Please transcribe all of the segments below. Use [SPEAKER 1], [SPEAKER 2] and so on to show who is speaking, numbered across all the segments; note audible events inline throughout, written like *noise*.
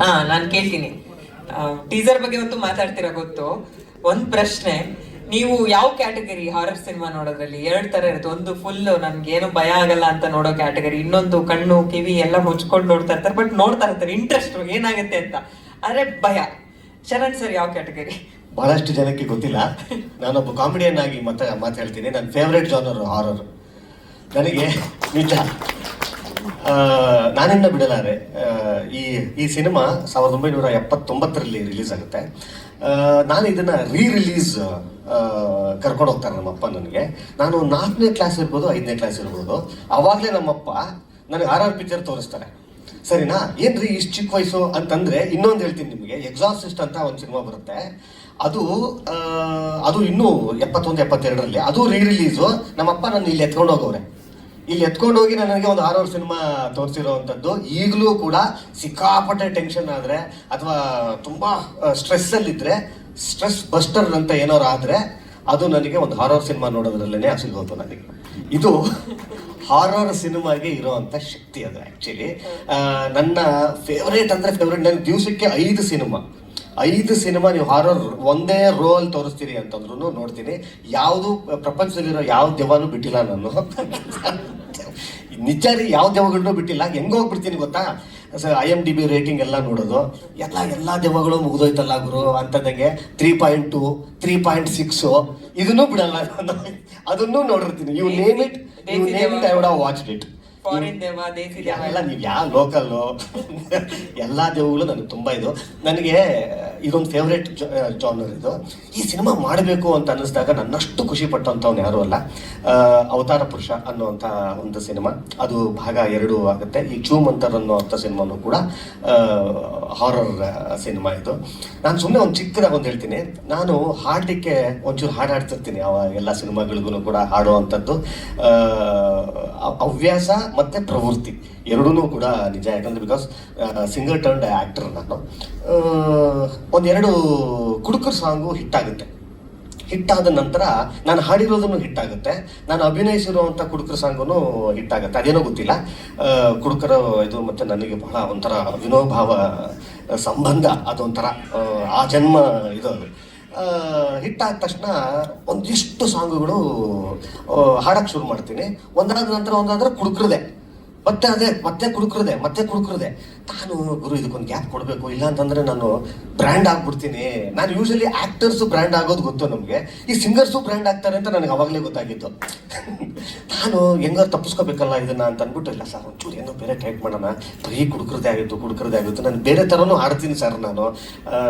[SPEAKER 1] ಹಾ ನಾನು ಕೇಳ್ತೀನಿ. ಟೀಸರ್ ಬಗ್ಗೆ ಒಂದು ಮಾತಾಡ್ತೀರಾ ಗೊತ್ತು? ಒಂದ್ ಪ್ರಶ್ನೆ, ನೀವು ಯಾವ ಕ್ಯಾಟಗರಿ ಹಾರರ್ ಸಿನಿಮಾ ನೋಡೋದ್ರಲ್ಲಿ ಎರಡ್ ತರ ಇರುತ್ತೆ. ಒಂದು ಫುಲ್ ನನ್ಗೆ ಏನು ಭಯ ಆಗಲ್ಲ ಅಂತ ನೋಡೋ ಕ್ಯಾಟಗರಿ ಇನ್ನೊಂದು ಕಣ್ಣು, ಕಿವಿ ಎಲ್ಲ ಮುಚ್ಕೊಂಡು ನೋಡ್ತಾ ಇರ್ತಾರೆ ಬಟ್ ನೋಡ್ತಾ ಇರ್ತಾರೆ ಇಂಟ್ರೆಸ್ಟ್ ಏನಾಗುತ್ತೆ ಅಂತ. ಆದ್ರೆ ಭಯ. ಶರಣ್ ಸರ್ ಯಾವ ಕ್ಯಾಟಗರಿ
[SPEAKER 2] ಬಹಳಷ್ಟು ಜನಕ್ಕೆ ಗೊತ್ತಿಲ್ಲ. ನಾನೊಬ್ಬ ಕಾಮಿಡಿಯನ್ ಆಗಿ ಮತ್ತೆ ಮಾತಾಡ್ತೀನಿ. ನನ್ನ ಫೇವ್ರೆಟ್ ಜಾನರ್ ಹಾರರ್ ನನಗೆ ನಿಜ. ನಾನಿನ್ನ ಬಿಡಲಾರೆ ಈ ಈ ಸಿನಿಮಾ ಸಾವಿರದ ಒಂಬೈನೂರ ಎಪ್ಪತ್ತೊಂಬತ್ತರಲ್ಲಿ ರಿಲೀಸ್ ಆಗುತ್ತೆ. ನಾನು ಇದನ್ನು ರೀ ರಿಲೀಸ್ ಕರ್ಕೊಂಡು ಹೋಗ್ತಾರೆ ನಮ್ಮಪ್ಪ ನನಗೆ. ನಾನು ನಾಲ್ಕನೇ ಕ್ಲಾಸ್ ಇರ್ಬೋದು, ಐದನೇ ಕ್ಲಾಸ್ ಇರ್ಬೋದು. ಅವಾಗಲೇ ನಮ್ಮಪ್ಪ ನನಗೆ ಆರ್ ಆರ್ ಪಿಕ್ಚರ್ ತೋರಿಸ್ತಾರೆ. ಸರಿನಾ? ಏನ್ರಿ ಇಷ್ಟು ಚಿಕ್ಕ ವಯಸ್ಸು ಅಂತಂದರೆ ಇನ್ನೊಂದು ಹೇಳ್ತೀನಿ ನಿಮಗೆ ಎಕ್ಸಾಸಿಸ್ಟ್ ಅಂತ ಒಂದು ಸಿನಿಮಾ ಬರುತ್ತೆ. ಅದು ಅದು ಇನ್ನೂ ಎಪ್ಪತ್ತೊಂದು, ಎಪ್ಪತ್ತೆರಡರಲ್ಲಿ, ಅದು ರೀ ರಿಲೀಸು ನಮ್ಮಪ್ಪ ನನ್ನ ಇಲ್ಲಿ ಎತ್ಕೊಂಡು ಹೋಗವ್ರೆ. ಇಲ್ಲಿ ಎತ್ಕೊಂಡು ಹೋಗಿ ನನಗೆ ಒಂದು ಹಾರರ್ ಸಿನಿಮಾ ತೋರಿಸಿರೋವಂಥದ್ದು. ಈಗಲೂ ಕೂಡ ಸಿಕ್ಕಾಪಟ್ಟೆ ಟೆನ್ಷನ್ ಆದರೆ ಅಥವಾ ತುಂಬ ಸ್ಟ್ರೆಸ್ಸಲ್ಲಿದ್ದರೆ ಸ್ಟ್ರೆಸ್ ಬಸ್ಟರ್ ಅಂತ ಏನಾರು ಆದರೆ ಅದು ನನಗೆ ಒಂದು ಹಾರರ್ ಸಿನಿಮಾ ನೋಡೋದ್ರಲ್ಲೇ ಸಿಗೋದು ನನಗೆ. ಇದು ಹಾರರ್ ಸಿನಿಮಾಗೆ ಇರೋವಂಥ ಶಕ್ತಿ ಅದು ಆ್ಯಕ್ಚುಲಿ ನನ್ನ ಫೇವ್ರೇಟ್ ಅಂದರೆ ಫೇವ್ರೇಟ್ ನನ್ನ ದಿವಸಕ್ಕೆ ಐದು ಸಿನಿಮಾ. ಐದು ಸಿನಿಮಾ ನೀವು ಹಾರರ್ ಒಂದೇ ರೋಲ್ ತೋರಿಸ್ತೀರಿ ಅಂತಂದ್ರು ನೋಡ್ತೀನಿ. ಯಾವುದು ಪ್ರಪಂಚದಲ್ಲಿರೋ ಯಾವ ದೆವ್ವನೂ ಬಿಟ್ಟಿಲ್ಲ ನಾನು. ನಿಜ ರೀ ಯಾವ ದೆವ್ವಗಳನ್ನೂ ಬಿಟ್ಟಿಲ್ಲ. ಹೆಂಗ್ ಹೋಗ್ಬಿಡ್ತೀನಿ ಗೊತ್ತಾ? I M D B rating ಎಲ್ಲ ನೋಡೋದು. ಎಲ್ಲ ಎಲ್ಲ ದೆವ್ವಗಳು ಮುಗಿದೋಯ್ತಲ್ಲ ಗುರು ಅಂತದಂಗೆ three point two three point six ಇದನ್ನೂ ಬಿಡಲ್ಲ ಅದನ್ನು ಅದನ್ನೂ ನೋಡಿರ್ತೀನಿ. You name it you name it I would have watched it
[SPEAKER 1] foreign ದೇವ ದೇಸಿ ದೇವ
[SPEAKER 2] ಎಲ್ಲ ನೀವು ಯಾವ ಲೋಕಲ್ಲು ಎಲ್ಲ *laughs* ದೇವಗಳು ನನಗೆ ತುಂಬ ಇದು. ನನಗೆ ಇದೊಂದು ಫೇವ್ರೇಟ್ ಜಾನರ್ ಇದು. ಈ ಸಿನಿಮಾ ಮಾಡಬೇಕು ಅಂತ ಅನ್ನಿಸಿದಾಗ ನನ್ನಷ್ಟು ಖುಷಿ ಪಟ್ಟಂಥವ್ನು ಯಾರೂ ಅಲ್ಲ. ಅವತಾರ ಪುರುಷ ಅನ್ನುವಂಥ ಒಂದು ಸಿನಿಮಾ. ಅದು ಭಾಗ ಎರಡು ಆಗುತ್ತೆ. ಈ ಚೂಮಂತರ್ ಅನ್ನುವಂಥ ಸಿನಿಮಾನು ಕೂಡ ಹಾರರ್ ಸಿನಿಮಾ ಇದು. ನಾನು ಸುಮ್ಮನೆ ಒಂದು ಚಿಕ್ಕದಾಗ ಒಂದು ಹೇಳ್ತೀನಿ. ನಾನು ಹಾಡಲಿಕ್ಕೆ ಒಂಚೂರು ಹಾಡು ಹಾಡ್ತಿರ್ತೀನಿ ಅವ ಎಲ್ಲ ಸಿನಿಮಾಗಳಿಗೂ ಕೂಡ ಹಾಡುವಂಥದ್ದು ಹವ್ಯಾಸ ಮತ್ತು ಪ್ರವೃತ್ತಿ ಎರಡೂ ಕೂಡ ನಿಜ. ಯಾಕಂದರೆ ಬಿಕಾಸ್ ಸಿಂಗರ್ ಟರ್ನ್ ಆ್ಯಕ್ಟರ್ ನಾನು. ಒಂದೆರಡು ಕುಡುಕರ್ ಸಾಂಗು ಹಿಟ್ಟಾಗುತ್ತೆ ಹಿಟ್ಟಾದ ನಂತರ ನಾನು ಹಾಡಿರೋದನ್ನು ಹಿಟ್ಟಾಗುತ್ತೆ. ನಾನು ಅಭಿನಯಿಸಿರುವಂಥ ಕುಡುಕರ ಸಾಂಗು ಹಿಟ್ಟಾಗುತ್ತೆ. ಅದೇನೋ ಗೊತ್ತಿಲ್ಲ. ಕುಡುಕರ ಇದು ಮತ್ತು ನನಗೆ ಬಹಳ ಒಂಥರ ವಿನೋಭಾವ ಸಂಬಂಧ ಅದೊಂಥರ ಆ, ಜನ್ಮ ಇದು ಹಿಟ್ಟಾದ ತಕ್ಷಣ ಒಂದಿಷ್ಟು ಸಾಂಗುಗಳು ಹಾಡಕ್ಕೆ ಶುರು ಮಾಡ್ತೀನಿ. ಒಂದಾದ ನಂತರ ಒಂದಾದ್ರೆ ಕುಡುಕ್ರದೆ. ಮತ್ತೆ ಅದೇ, ಮತ್ತೆ ಕುಡುಕ್ರದೆ ಮತ್ತೆ ಕುಡುಕ್ರದೆ. ನಾನು ಗುರು, ಇದಕ್ಕೊಂದು ಗ್ಯಾಪ್ ಕೊಡಬೇಕು. ಇಲ್ಲ ಅಂತಂದ್ರೆ ನಾನು ಬ್ರ್ಯಾಂಡ್ ಆಗ್ಬಿಡ್ತೀನಿ. ನಾನು ಯೂಶಲಿ ಆಕ್ಟರ್ಸ್ ಬ್ರ್ಯಾಂಡ್ ಆಗೋದು ಗೊತ್ತು ನಮಗೆ. ಈ ಸಿಂಗರ್ಸು ಬ್ರ್ಯಾಂಡ್ ಆಗ್ತಾರೆ ಅಂತ ನನಗೆ ಅವಾಗಲೇ ಗೊತ್ತಾಗಿತ್ತು. ನಾನು ಹೆಂಗಾರು ತಪ್ಪಿಸ್ಕೋಬೇಕಲ್ಲ ಇದನ್ನ ಅಂತ ಅಂದ್ಬಿಟ್ಟು, ಇಲ್ಲ ಸರ್, ಒಂಚೂರು ಏನೋ ಬೇರೆ ಟೈಪ್ ಮಾಡೋಣ. ಬರೀ ಕುಡುಕ್ರದೇ ಆಗಿತ್ತು ಕುಡುಕ್ರದೇ ಆಗಿತ್ತು. ನಾನು ಬೇರೆ ಥರನೂ ಆಡ್ತೀನಿ ಸರ್ ನಾನು.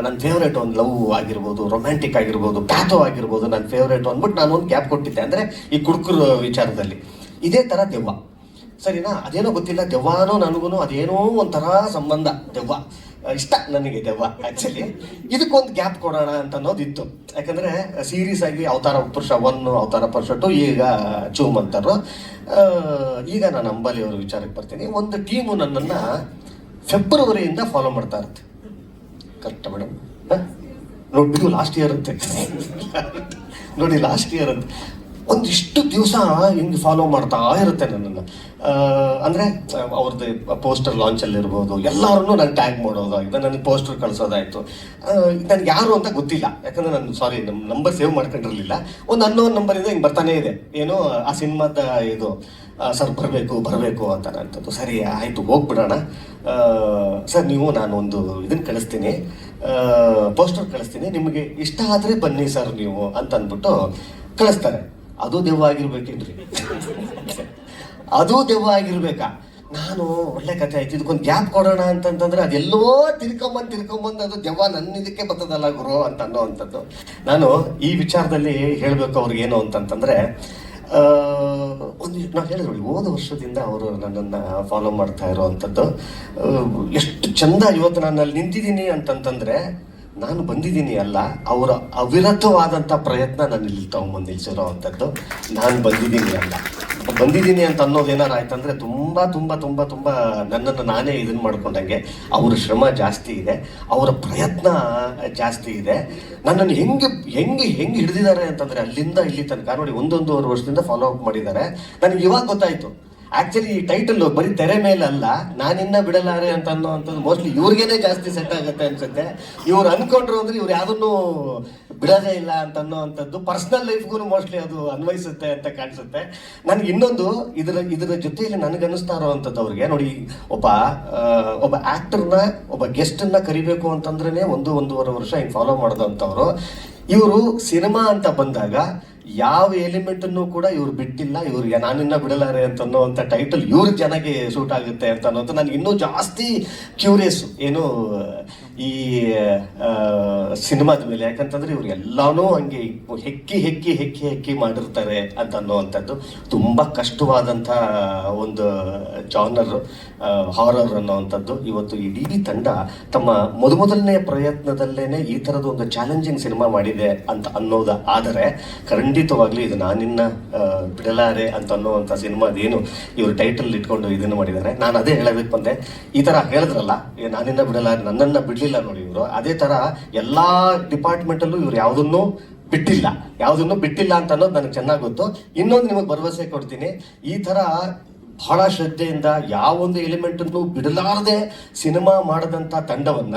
[SPEAKER 2] ನನ್ನ ಫೇವ್ರೇಟ್ ಒಂದು ಲವ್ ಆಗಿರ್ಬೋದು ರೊಮ್ಯಾಂಟಿಕ್ ಆಗಿರ್ಬೋದು, ಪ್ಯಾಥೋ ಆಗಿರ್ಬೋದು ನನ್ನ ಫೇವ್ರೇಟ್ ಅಂದ್ಬಿಟ್ಟು ನಾನು ಒಂದು ಗ್ಯಾಪ್ ಕೊಟ್ಟಿದ್ದೆ. ಅಂದರೆ ಈ ಕುಡುಕ್ರ ವಿಚಾರದಲ್ಲಿ. ಇದೇ ಥರ ದೆವ್ವ. ಸರಿನಾ? ಅದೇನೋ ಗೊತ್ತಿಲ್ಲ. ದೆವ್ವಾನೋ ನನಗೂ ಅದೇನೋ ಒಂಥರ ಸಂಬಂಧ. ದೆವ್ವ. ಇಷ್ಟ ನನಗೆ ದೆವ್ವ ಆ್ಯಕ್ಚುಲಿ ಇದಕ್ಕೊಂದು ಗ್ಯಾಪ್ ಕೊಡೋಣ ಅಂತ ಅನ್ನೋದಿತ್ತು ಯಾಕಂದರೆ ಸೀರೀಸ್ ಆಗಿ ಅವತಾರ ಪುರುಷ ಒನ್ ಅವತಾರ ಪುರುಷ ಟು ಈಗ ಚೂಮ್ ಅಂತಾರು. ಈಗ ನಾನು ಅಂಬಲಿ ಅವ್ರ ವಿಚಾರಕ್ಕೆ ಬರ್ತೀನಿ. ಒಂದು ಟೀಮು ನನ್ನನ್ನು ಫೆಬ್ರವರಿಯಿಂದ ಫಾಲೋ ಮಾಡ್ತಾ ಇರುತ್ತೆ. ಕರೆಕ್ಟ್ ಮೇಡಮ್ ನೋಡ್ಬಿಟ್ಟು ಲಾಸ್ಟ್ ಇಯರ್ ಅಂತ ನೋಡಿ ಲಾಸ್ಟ್ ಇಯರ್ ಅಂತ. ಒಂದಿಷ್ಟು ದಿವಸ ಹಿಂಗೆ ಫಾಲೋ ಮಾಡ್ತಾ ಇರುತ್ತೆ ನನ್ನನ್ನು. ಅಂದರೆ ಅವ್ರದ್ದು ಪೋಸ್ಟರ್ ಲಾಂಚಲ್ಲಿರ್ಬೋದು ಎಲ್ಲರನ್ನೂ ನಾನು ಟ್ಯಾಗ್ ಮಾಡೋದಾಗಿದೆ ನನಗೆ ಪೋಸ್ಟರ್ ಕಳಿಸೋದಾಯಿತು. ನನಗೆ ಯಾರು ಅಂತ ಗೊತ್ತಿಲ್ಲ. ಯಾಕಂದರೆ ನಾನು ಸಾರಿ ನಮ್ಮ ನಂಬರ್ ಸೇವ್ ಮಾಡ್ಕೊಂಡಿರಲಿಲ್ಲ. ಒಂದು ಅನ್ನೋನ್ ನಂಬರಿಂದ ಹಿಂಗೆ ಬರ್ತಾನೆ ಇದೆ. ಏನೋ, ಆ ಸಿನಿಮಾದ ಇದು ಸರ್, ಬರಬೇಕು ಬರಬೇಕು ಅಂತ ಅಂತದ್ದು. ಸರಿ, ಆಯಿತು, ಹೋಗ್ಬಿಡೋಣ. ಸರ್, ನೀವು ನಾನು ಒಂದು ಇದನ್ನು ಕಳಿಸ್ತೀನಿ. ಪೋಸ್ಟರ್ ಕಳಿಸ್ತೀನಿ. ನಿಮಗೆ ಇಷ್ಟ ಆದರೆ ಬನ್ನಿ ಸರ್ ನೀವು ಅಂತ ಅಂದ್ಬಿಟ್ಟು ಕಳಿಸ್ತಾರೆ. ಅದು ದೆವ್ವ ಆಗಿರ್ಬೇಕೇನ್ರಿ ಅದು ದೆವ್ವ ಆಗಿರ್ಬೇಕಾ ನಾನು ಒಳ್ಳೆ ಕಥೆ ಆಯ್ತು. ಇದಕ್ಕೊಂದು ಗ್ಯಾಪ್ ಕೊಡೋಣ ಅಂತಂತಂದ್ರೆ ಅದೆಲ್ಲೋ ತಿರ್ಕೊಂಬಂದು ತಿರ್ಕೊಂಬಂದು ಅದು ದೆವ್ವ ನನ್ನ ಇದಕ್ಕೆ ಬರ್ತದಲ್ಲ ಗುರು ಅಂತ ಅನ್ನೋ ನಾನು ಈ ವಿಚಾರದಲ್ಲಿ ಹೇಳಬೇಕು ಅವ್ರಿಗೆ ಏನು ಅಂತಂತಂದ್ರೆ ಒಂದು ನಾವು ಹೇಳಿದ್ರು ಹೋದ ವರ್ಷದಿಂದ ಅವರು ನನ್ನನ್ನು ಫಾಲೋ ಮಾಡ್ತಾ ಇರೋವಂಥದ್ದು ಎಷ್ಟು ಚಂದ ಇವತ್ತು ನಾನು ಅಲ್ಲಿ ನಿಂತಿದ್ದೀನಿ ಅಂತಂತಂದ್ರೆ ನಾನು ಬಂದಿದ್ದೀನಿ ಅಲ್ಲ, ಅವರ ಅವಿರತವಾದಂಥ ಪ್ರಯತ್ನ ನಾನು ಇಲ್ಲಿ ತಗೊಂಬಂದು ನಿಲ್ಸಿರೋ ಅಂಥದ್ದು ನಾನು ಬಂದಿದ್ದೀನಿ ಅಲ್ಲ. ಬಂದಿದ್ದೀನಿ ಅಂತ ಅನ್ನೋದು ಏನಾರು ಆಯ್ತಂದ್ರೆ ತುಂಬ ತುಂಬ ತುಂಬ ತುಂಬ ನನ್ನನ್ನು ನಾನೇ ಇದನ್ನು ಮಾಡ್ಕೊಂಡಂಗೆ ಅವರ ಶ್ರಮ ಜಾಸ್ತಿ ಇದೆ, ಅವರ ಪ್ರಯತ್ನ ಜಾಸ್ತಿ ಇದೆ. ನನ್ನನ್ನು ಹೆಂಗೆ ಹೆಂಗೆ ಹೆಂಗೆ ಹಿಡಿದಿದ್ದಾರೆ ಅಂತಂದ್ರೆ ಅಲ್ಲಿಂದ ಇಲ್ಲಿ ತನಕ ನೋಡಿ, ಒಂದೊಂದೂವರೆ ವರ್ಷದಿಂದ ಫಾಲೋ ಅಪ್ ಮಾಡಿದ್ದಾರೆ. ನನಗೆ ಇವಾಗ ಗೊತ್ತಾಯ್ತು. ಆಕ್ಚುಲಿ ಈ ಟೈಟಲ್ ಬರೀ ತೆರೆ ಮೇಲೆ ಅಲ್ಲ, ನಾನಿನ್ನ ಬಿಡಲಾರೆ ಅಂತ ಅನ್ನೋವಂಥದ್ದು ಮೋಸ್ಟ್ಲಿ ಇವ್ರಿಗೇನೆ ಜಾಸ್ತಿ ಸೆಟ್ ಆಗುತ್ತೆ ಅನ್ಸುತ್ತೆ. ಇವ್ರು ಅನ್ಕೊಂಡ್ರು ಅಂದ್ರೆ ಇವ್ರು ಯಾವ್ದನ್ನು ಬಿಡೋದೇ ಇಲ್ಲ ಅಂತ ಅನ್ನೋವಂಥದ್ದು ಪರ್ಸನಲ್ ಲೈಫ್ಗೂ ಮೋಸ್ಟ್ಲಿ ಅದು ಅನ್ವಯಿಸುತ್ತೆ ಅಂತ ಕಾಣಿಸುತ್ತೆ. ನನ್ಗೆ ಇನ್ನೊಂದು, ಇದರ ಇದರ ಜೊತೆಯಲ್ಲಿ ನನಗನ್ನಿಸ್ತಾ ಇರೋವಂಥದ್ದು ಅವ್ರಿಗೆ. ನೋಡಿ, ಒಬ್ಬ ಒಬ್ಬ ಆಕ್ಟರ್ನ ಒಬ್ಬ ಗೆಸ್ಟನ್ನ ಕರಿಬೇಕು ಅಂತಂದ್ರೆ ಒಂದು ಒಂದೂವರೆ ವರ್ಷ ಹಿಂಗೆ ಫಾಲೋ ಮಾಡಿದಂಥವ್ರು. ಇವರು ಸಿನಿಮಾ ಅಂತ ಬಂದಾಗ ಯಾವ ಎಲಿಮೆಂಟ್ ಅನ್ನು ಕೂಡ ಇವ್ರು ಬಿಟ್ಟಿಲ್ಲ ಇವ್ರಿಗೆ ನಾನಿನ್ನ ಬಿಡಲಾರೆ ಅಂತ ಅನ್ನೋಂಥ ಟೈಟಲ್ ಇವ್ರ ಜನಗೆ ಸೂಟ್ ಆಗುತ್ತೆ ಅಂತ ಅನ್ನೋದು ನನಗೆ ಇನ್ನೂ ಜಾಸ್ತಿ ಕ್ಯೂರಿಯಸ್ ಏನು, ಈ ಸಿನಿಮಾದ ಮೇಲೆ. ಯಾಕಂತಂದ್ರೆ ಇವ್ರು ಎಲ್ಲಾನು ಹಂಗೆ ಹೆಕ್ಕಿ ಹೆಕ್ಕಿ ಹೆಕ್ಕಿ ಹೆಕ್ಕಿ ಮಾಡಿರ್ತಾರೆ ಅಂತ ಅನ್ನೋವಂಥದ್ದು ತುಂಬಾ ಕಷ್ಟವಾದಂಥ ಒಂದು ಜಾನರ್ ಹಾರರ್ ಅನ್ನೋವಂಥದ್ದು ಇವತ್ತು ಇಡೀ ತಂಡ ತಮ್ಮ ಮೊದಮೊದಲನೇ ಪ್ರಯತ್ನದಲ್ಲೇನೆ ಈ ಥರದ ಒಂದು ಚಾಲೆಂಜಿಂಗ್ ಸಿನಿಮಾ ಮಾಡಿದೆ ಅಂತ ಅನ್ನೋದ ಆದರೆ ಖಂಡಿತವಾಗ್ಲೂ ಇದು ನಾನಿನ್ನ ಬಿಡಲಾರೆ ಅಂತ ಅನ್ನೋವಂಥ ಸಿನಿಮಾದೇನು ಇವರು ಟೈಟಲ್ ಇಟ್ಕೊಂಡು ಇದನ್ನು ಮಾಡಿದ್ದಾರೆ ನಾನು ಅದೇ ಹೇಳಬೇಕು ಅಂದೆ ಈ ಥರ ಹೇಳಿದ್ರಲ್ಲ ನಾನಿನ್ನ ಬಿಡಲಾರೆ, ನನ್ನನ್ನು ಬಿಡಲಿಲ್ಲ ನೋಡಿ ಇವರು. ಅದೇ ಥರ ಎಲ್ಲ ಡಿಪಾರ್ಟ್ಮೆಂಟಲ್ಲೂ ಇವರು ಯಾವುದನ್ನೂ ಬಿಟ್ಟಿಲ್ಲ. ಯಾವುದನ್ನು ಬಿಟ್ಟಿಲ್ಲ ಅಂತ ಅನ್ನೋದು ನನಗೆ ಚೆನ್ನಾಗಿ ಗೊತ್ತು. ಇನ್ನೊಂದು ನಿಮಗೆ ಭರವಸೆ ಕೊಡ್ತೀನಿ. ಈ ಥರ ಬಹಳ ಶ್ರದ್ಧೆಯಿಂದ ಯಾವೊಂದು ಎಲಿಮೆಂಟ್ ಅನ್ನು ಬಿಡಲಾರದೆ ಸಿನಿಮಾ ಮಾಡಿದಂಥ ತಂಡವನ್ನ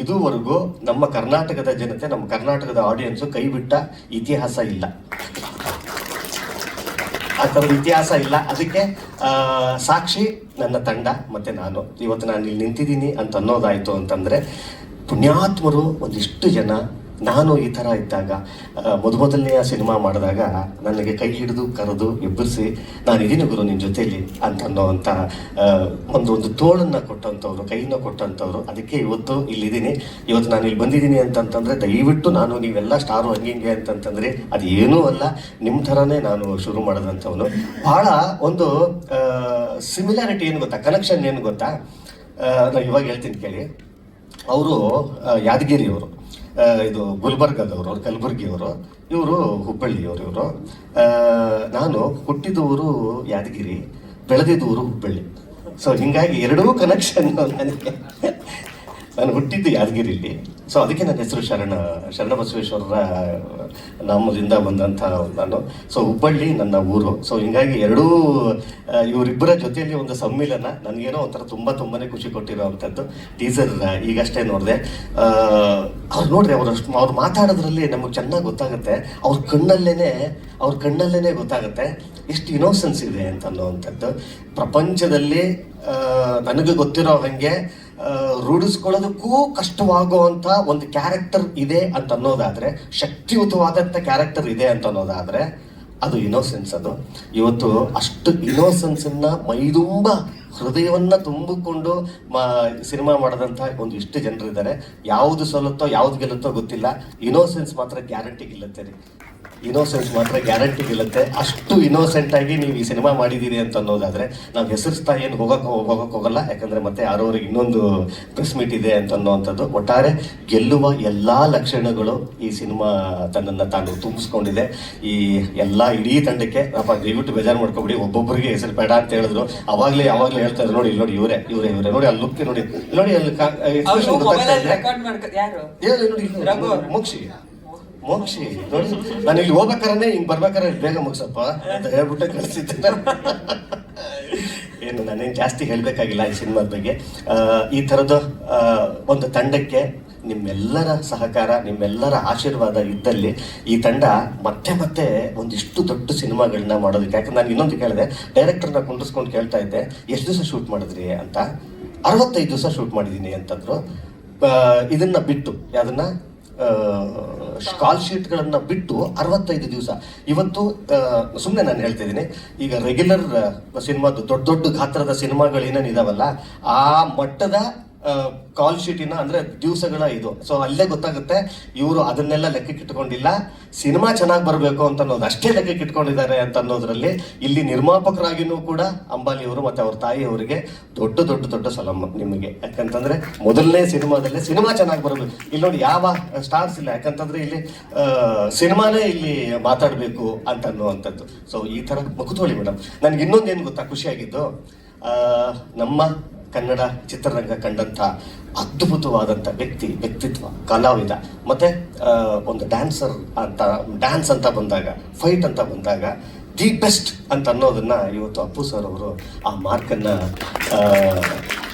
[SPEAKER 2] ಇದುವರೆಗೂ ನಮ್ಮ ಕರ್ನಾಟಕದ ಜನತೆ, ನಮ್ಮ ಕರ್ನಾಟಕದ ಆಡಿಯನ್ಸ್ ಕೈ ಬಿಟ್ಟ ಇತಿಹಾಸ ಇಲ್ಲ. ಆ ಥರದ ಇತಿಹಾಸ ಇಲ್ಲ. ಅದಕ್ಕೆ ಸಾಕ್ಷಿ ನನ್ನ ತಂಡ, ಮತ್ತೆ ನಾನು. ಇವತ್ತು ನಾನು ಇಲ್ಲಿ ನಿಂತಿದ್ದೀನಿ ಅಂತ ಅನ್ನೋದಾಯಿತು ಅಂತಂದ್ರೆ ಪುಣ್ಯಾತ್ಮರು ಒಂದಿಷ್ಟು ಜನ ನಾನು ಈ ಥರ ಇದ್ದಾಗ ಮೊದಮೊದಲನೆಯ ಸಿನಿಮಾ ಮಾಡಿದಾಗ ನನಗೆ ಕೈ ಹಿಡಿದು ಕರೆದು ಎಬ್ಬರಿಸಿ, ನಾನು ಇದೀನಿ ಗುರು ನಿನ್ನ ಜೊತೆಯಲ್ಲಿ ಅಂತ ಅನ್ನೋವಂಥ ಒಂದು ಒಂದು ತೋಳನ್ನ ಕೊಟ್ಟಂಥವ್ರು ಕೈಯನ್ನು ಕೊಟ್ಟಂಥವ್ರು ಅದಕ್ಕೆ ಇವತ್ತು ಇಲ್ಲಿದ್ದೀನಿ ಇವತ್ತು ನಾನು ಇಲ್ಲಿ ಬಂದಿದ್ದೀನಿ ಅಂತಂತಂದರೆ ದಯವಿಟ್ಟು ನಾನು ನೀವೆಲ್ಲ ಸ್ಟಾರು ಹಂಗೆ ಹಿಂಗೆ ಅಂತಂತಂದರೆ ಅದು ಏನೂ ಅಲ್ಲ. ನಿಮ್ಮ ಥರನೇ ನಾನು ಶುರು ಮಾಡಿದಂಥವನು. ಬಹಳ ಒಂದು ಸಿಮಿಲಾರಿಟಿ ಏನು ಗೊತ್ತಾ? ಕನೆಕ್ಷನ್ ಏನು ಗೊತ್ತಾ? ನಾನು ಇವಾಗ ಹೇಳ್ತೀನಿ ಕೇಳಿ. ಅವರು ಯಾದಗಿರಿಯವರು. ಇದು ಗುಲ್ಬರ್ಗದವರು, ಕಲಬುರ್ಗಿಯವರು, ಇವರು ಹುಬ್ಬಳ್ಳಿಯವರು ಇವರು. ನಾನು ಹುಟ್ಟಿದವರು ಯಾದಗಿರಿ, ಬೆಳೆದಿದ್ದವರು ಹುಬ್ಬಳ್ಳಿ. ಸೊ ಹಿಂಗಾಗಿ ಎರಡೂ ಕನೆಕ್ಷನ್ *laughs* ನನಗೆ. ನಾನು ಹುಟ್ಟಿದ್ದು ಯಾದಗಿರಿಲಿ ಸೊ ಅದಕ್ಕೆ ನನ್ನ ಹೆಸರು ಶರಣ ಶರಣ ಬಸವೇಶ್ವರರ ನಾಮದಿಂದ ಬಂದಂಥ ನಾನು. ಸೊ ಹುಬ್ಬಳ್ಳಿ ನನ್ನ ಊರು. ಸೊ ಹಿಂಗಾಗಿ ಎರಡೂ ಇವರಿಬ್ಬರ ಜೊತೆಯಲ್ಲಿ ಒಂದು ಸಮ್ಮಿಲನ ನನಗೇನೋ ಒಂಥರ ತುಂಬ ತುಂಬಾ ಖುಷಿ ಕೊಟ್ಟಿರೋವಂಥದ್ದು. ಟೀಸರ್ ಈಗಷ್ಟೇ ನೋಡಿದೆ. ಅವ್ರು ನೋಡ್ರಿ ಅವ್ರು ಅವ್ರು ಮಾತಾಡೋದ್ರಲ್ಲಿ ನಮಗೆ ಚೆನ್ನಾಗಿ ಗೊತ್ತಾಗುತ್ತೆ. ಅವ್ರ ಕಣ್ಣಲ್ಲೇನೆ ಅವ್ರ ಕಣ್ಣಲ್ಲೇನೆ ಗೊತ್ತಾಗುತ್ತೆ ಎಷ್ಟು ಇನೋಸೆನ್ಸ್ ಇದೆ ಅಂತ ಅನ್ನೋವಂಥದ್ದು ಪ್ರಪಂಚದಲ್ಲಿ ನನಗೆ ಗೊತ್ತಿರೋ ಹಾಗೆ ರೂಢಿಸ್ಕೊಳ್ಳೋದಕ್ಕೂ ಕಷ್ಟವಾಗುವಂಥ ಒಂದು ಕ್ಯಾರೆಕ್ಟರ್ ಇದೆ ಅಂತ ಅನ್ನೋದಾದರೆ ಶಕ್ತಿಯುತವಾದಂಥ ಕ್ಯಾರೆಕ್ಟರ್ ಇದೆ ಅಂತ ಅನ್ನೋದಾದರೆ ಅದು ಇನೋಸೆನ್ಸ್ ಅದು. ಇವತ್ತು ಅಷ್ಟು ಇನ್ನೋಸೆನ್ಸನ್ನ ಮೈದುಂಬ ಹೃದಯವನ್ನ ತುಂಬಿಕೊಂಡು ಮಾ, ಸಿನಿಮಾ ಮಾಡಿದಂಥ ಒಂದು ಇಷ್ಟು ಜನರಿದ್ದಾರೆ. ಯಾವುದು ಸೋಲುತ್ತೋ ಯಾವ್ದು ಗೆಲ್ಲುತ್ತೋ ಗೊತ್ತಿಲ್ಲ. ಇನೋಸೆನ್ಸ್ ಮಾತ್ರ ಗ್ಯಾರಂಟಿ ಗೆಲ್ಲುತ್ತೆ ರೀ. ಇನೋಸೆನ್ಸ್ ಮಾತ್ರ ಗ್ಯಾರಂಟಿ ಗೆಲ್ಲುತ್ತೆ ಅಷ್ಟು ಇನೋಸೆಂಟ್ ಆಗಿ ನೀವು ಈ ಸಿನಿಮಾ ಮಾಡಿದ್ದೀರಿ ಅಂತ ಅನ್ನೋದಾದ್ರೆ ನಾವು ಹೆಸರಿಸ್ತಾ ಏನು ಹೋಗಕ್ ಹೋಗಕ್ ಹೋಗಲ್ಲ. ಯಾಕಂದ್ರೆ ಮತ್ತೆ ಯಾರೋರಿಗೆ ಇನ್ನೊಂದು ಪ್ರೆಸ್ ಮೀಟ್ ಇದೆ ಅಂತ ಅನ್ನೋವಂಥದ್ದು. ಒಟ್ಟಾರೆ ಗೆಲ್ಲುವ ಎಲ್ಲಾ ಲಕ್ಷಣಗಳು ಈ ಸಿನಿಮಾ ತನ್ನನ್ನ ತಾನು ತುಂಬಿಸ್ಕೊಂಡಿದೆ. ಈ ಎಲ್ಲಾ ಇಡೀ ತಂಡಕ್ಕೆ ಅಪ್ಪ ದಯವಿಟ್ಟು ಬೇಜಾರು ಮಾಡ್ಕೊಬಿಡಿ. ಒಬ್ಬೊಬ್ಬರಿಗೆ ಹೆಸರು ಬೇಡ ಅಂತ ಹೇಳಿದ್ರು. ಅವಾಗಲೇ ಯಾವಾಗಲೇ ಹೇಳ್ತಾ ಇದ್ರು. ನೋಡಿ ಇಲ್ಲಿ ನೋಡಿ ಇವರೇ ಇವರೇ ಇವರೇ. ನೋಡಿ ಅಲ್ಲಿ ಲುಕ್ ನೋಡಿ. ನೋಡಿ ಅಲ್ಲಿ. ಮೋಕ್ಷಿ ಮೋಕ್ಷಿ ನೋಡಿ, ನಾನು ಇಲ್ಲಿ ಹೋಗ್ಬೇಕಾರೆ ಹಿಂಗ್ ಬರ್ಬೇಕಾದ್ರೆ ಬೇಗ ಮುಗಿಸಪ್ಪ ಅಂತ ಹೇಳ್ಬಿಟ್ಟು ಕಳಿಸಿದ್ದೆ. ಏನು, ನಾನೇನು ಜಾಸ್ತಿ ಹೇಳಬೇಕಾಗಿಲ್ಲ ಈ ಸಿನಿಮಾದ ಬಗ್ಗೆ. ಈ ಥರದ ಒಂದು ತಂಡಕ್ಕೆ ನಿಮ್ಮೆಲ್ಲರ ಸಹಕಾರ, ನಿಮ್ಮೆಲ್ಲರ ಆಶೀರ್ವಾದ ಇದ್ದಲ್ಲಿ ಈ ತಂಡ ಮತ್ತೆ ಮತ್ತೆ ಒಂದಿಷ್ಟು ದೊಡ್ಡ ಸಿನಿಮಾಗಳನ್ನ ಮಾಡೋದಕ್ಕೆ, ಯಾಕಂದ್ರೆ ನಾನು ಇನ್ನೊಂದು ಕೇಳಿದೆ, ಡೈರೆಕ್ಟರ್ನ ಕುಂಡಿಸ್ಕೊಂಡು ಕೇಳ್ತಾ ಇದ್ದೆ, ಎಷ್ಟು ದಿವಸ ಶೂಟ್ ಮಾಡಿದ್ರಿ? ಅಂತ. ಅರವತ್ತೈದು ದಿವಸ ಶೂಟ್ ಮಾಡಿದ್ದೀನಿ ಅಂತಂದ್ರು. ಇದನ್ನ ಬಿಟ್ಟು, ಯಾವ್ದನ್ನ? ಕಾಲ್ ಶೀಟ್ಗಳನ್ನು ಬಿಟ್ಟು ಅರವತ್ತೈದು ದಿವಸ. ಇವತ್ತು ಸುಮ್ಮನೆ ನಾನು ಹೇಳ್ತಾ ಇದ್ದೀನಿ. ಈಗ ರೆಗ್ಯುಲರ್ ಸಿನಿಮಾದು ದೊಡ್ಡ ದೊಡ್ಡ ಗಾತ್ರದ ಸಿನಿಮಾಗಳು ಏನೇನಿದಾವಲ್ಲ ಆ ಮಟ್ಟದ ಕಾಲ್ ಶೀಟಿನ ಅಂದ್ರೆ ದಿವಸಗಳ ಇದು. ಸೊ ಅಲ್ಲೇ ಗೊತ್ತಾಗುತ್ತೆ ಇವರು ಅದನ್ನೆಲ್ಲ ಲೆಕ್ಕಕ್ಕೆ ಇಟ್ಕೊಂಡಿಲ್ಲ ಸಿನಿಮಾ ಚೆನ್ನಾಗಿ ಬರಬೇಕು ಅಂತ ಅನ್ನೋದು ಅಷ್ಟೇ ಲೆಕ್ಕಕ್ಕೆ ಇಟ್ಕೊಂಡಿದ್ದಾರೆ ಅಂತ ಅನ್ನೋದ್ರಲ್ಲಿ ಇಲ್ಲಿ ನಿರ್ಮಾಪಕರಾಗಿನೂ ಕೂಡ ಅಂಬಾಲಿ ಅವರು ಮತ್ತೆ ಅವ್ರ ತಾಯಿಯವರಿಗೆ ದೊಡ್ಡ ದೊಡ್ಡ ದೊಡ್ಡ ಸಲಂ ನಿಮಗೆ. ಯಾಕಂತಂದ್ರೆ ಮೊದಲನೇ ಸಿನಿಮಾದಲ್ಲೇ ಸಿನಿಮಾ ಚೆನ್ನಾಗಿ ಬರಬೇಕು ಇಲ್ಲಿ ನೋಡಿ ಯಾವ ಸ್ಟಾರ್ಸ್ ಇಲ್ಲ. ಯಾಕಂತಂದ್ರೆ ಇಲ್ಲಿ ಸಿನಿಮಾನೇ ಇಲ್ಲಿ ಮಾತಾಡಬೇಕು ಅಂತ ಅನ್ನುವಂಥದ್ದು ಸೊ ಈ ತರ ಮುಖತೋಳಿ ಮೇಡಮ್. ನನಗೆ ಇನ್ನೊಂದೇನು ಗೊತ್ತಾ? ಖುಷಿಯಾಗಿದ್ದು ನಮ್ಮ ಕನ್ನಡ ಚಿತ್ರರಂಗ ಕಂಡಂಥ ಅದ್ಭುತವಾದಂಥ ವ್ಯಕ್ತಿ, ವ್ಯಕ್ತಿತ್ವ, ಕಲಾವಿದ. ಮತ್ತೆ ಒಂದು ಡ್ಯಾನ್ಸರ್ ಅಂತ ಡ್ಯಾನ್ಸ್ ಅಂತ ಬಂದಾಗ ಫೈಟ್ ಅಂತ ಬಂದಾಗ ದಿ ಬೆಸ್ಟ್ ಅಂತ ಅನ್ನೋದನ್ನ ಇವತ್ತು ಅಪ್ಪು ಸರ್ ಅವರು ಆ ಮಾರ್ಕನ್ನ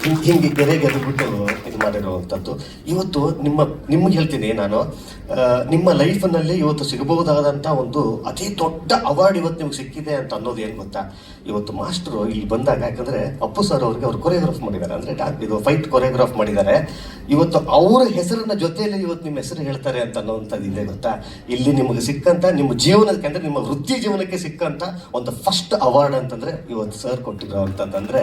[SPEAKER 2] ಹಿಂಗೆ ಹಿಂಗೆ ಗೆರೆಗೆ ಎದ್ಬಿಟ್ಟು ಇದು ಮಾಡಿರುವಂಥದ್ದು. ಇವತ್ತು ನಿಮ್ಮ, ನಿಮ್ಗೆ ಹೇಳ್ತೀನಿ ನಾನು ನಿಮ್ಮ ಲೈಫ್ನಲ್ಲಿ ಇವತ್ತು ಸಿಗಬಹುದಾದಂಥ ಒಂದು ಅತಿ ದೊಡ್ಡ ಅವಾರ್ಡ್ ಇವತ್ತು ನಿಮ್ಗೆ ಸಿಕ್ಕಿದೆ ಅಂತ ಅನ್ನೋದು ಏನು ಗೊತ್ತಾ? ಇವತ್ತು ಮಾಸ್ಟರು ಇಲ್ಲಿ ಬಂದಾಗ, ಯಾಕಂದ್ರೆ ಅಪ್ಪು ಸರ್ ಅವ್ರಿಗೆ ಅವ್ರು ಕೊರಿಯೋಗ್ರಾಫ್ ಮಾಡಿದ್ದಾರೆ. ಅಂದ್ರೆ ಇದು ಫೈಟ್ ಕೊರಿಯೋಗ್ರಾಫ್ ಮಾಡಿದ್ದಾರೆ. ಇವತ್ತು ಅವರ ಹೆಸರನ್ನ ಜೊತೆಯಲ್ಲಿ ಇವತ್ತು ನಿಮ್ಮ ಹೆಸರು ಹೇಳ್ತಾರೆ ಅಂತ ಅನ್ನೋವಂಥದ್ದು ಇದೆ ಗೊತ್ತಾ? ಇಲ್ಲಿ ನಿಮಗೆ ಸಿಕ್ಕಂತ, ನಿಮ್ಮ ಜೀವನಕ್ಕೆ ಅಂದ್ರೆ ನಿಮ್ಮ ವೃತ್ತಿ ಜೀವನಕ್ಕೆ ಸಿಕ್ಕಂತ ಒಂದು ಫಸ್ಟ್ ಅವಾರ್ಡ್ ಅಂತಂದ್ರೆ ಇವತ್ತು ಸರ್ ಕೊಟ್ಟಿರೋ ಅಂತಂದ್ರೆ,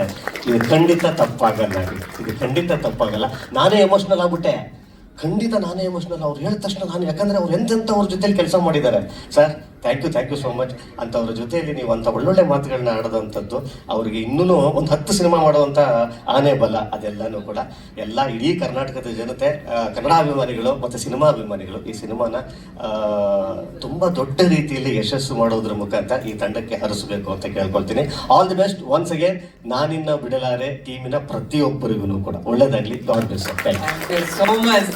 [SPEAKER 2] ಇದು ಖಂಡಿತ ತಪ್ಪಾಗಲ್ಲ ಇದು ಖಂಡಿತ ತಪ್ಪಾಗಲ್ಲ. ನಾನೇ ಎಮೋಷನಲ್ ಆಗ್ಬಿಟ್ಟೆ. ಖಂಡಿತ ನಾನೇ ಎಮೋಷನಲ್ ಅವ್ರು ಹೇಳಿದ ತಕ್ಷಣ ನಾನು ಯಾಕಂದ್ರೆ ಅವ್ರು ಎಂತೆಂಥ ಅವ್ರ ಜೊತೆಲಿ ಕೆಲಸ ಮಾಡಿದ್ದಾರೆ. Sir thank you thank you so much ಅಂತ ಅವ್ರ ಜೊತೆಯಲ್ಲಿ ನೀವು ಅಂತ ಒಳ್ಳೊಳ್ಳೆ ಮಾತುಗಳನ್ನ ಆಡೋದಂಥದ್ದು, ಅವ್ರಿಗೆ ಇನ್ನೂ ಒಂದು ಹತ್ತು ಸಿನಿಮಾ ಮಾಡುವಂತ ಆನೆ ಬಲ ಅದೆಲ್ಲನೂ ಕೂಡ. ಎಲ್ಲ ಇಡೀ ಕರ್ನಾಟಕದ ಜನತೆ ಕನ್ನಡ ಅಭಿಮಾನಿಗಳು ಮತ್ತು ಸಿನಿಮಾ ಅಭಿಮಾನಿಗಳು ಈ ಸಿನಿಮಾನ ತುಂಬಾ ದೊಡ್ಡ ರೀತಿಯಲ್ಲಿ ಯಶಸ್ಸು ಮಾಡೋದ್ರ ಮುಖಾಂತರ ಈ ತಂಡಕ್ಕೆ ಹರಿಸಬೇಕು ಅಂತ ಕೇಳ್ಕೊಳ್ತೀನಿ. All the best once again ನಾನಿನ್ನ ಬಿಡಲಾರೆ ಟೀಮಿನ ಪ್ರತಿಯೊಬ್ಬರಿಗೂ ಕೂಡ. ಒಳ್ಳೇದಾಗ್ಲಿ. Thank you
[SPEAKER 1] so much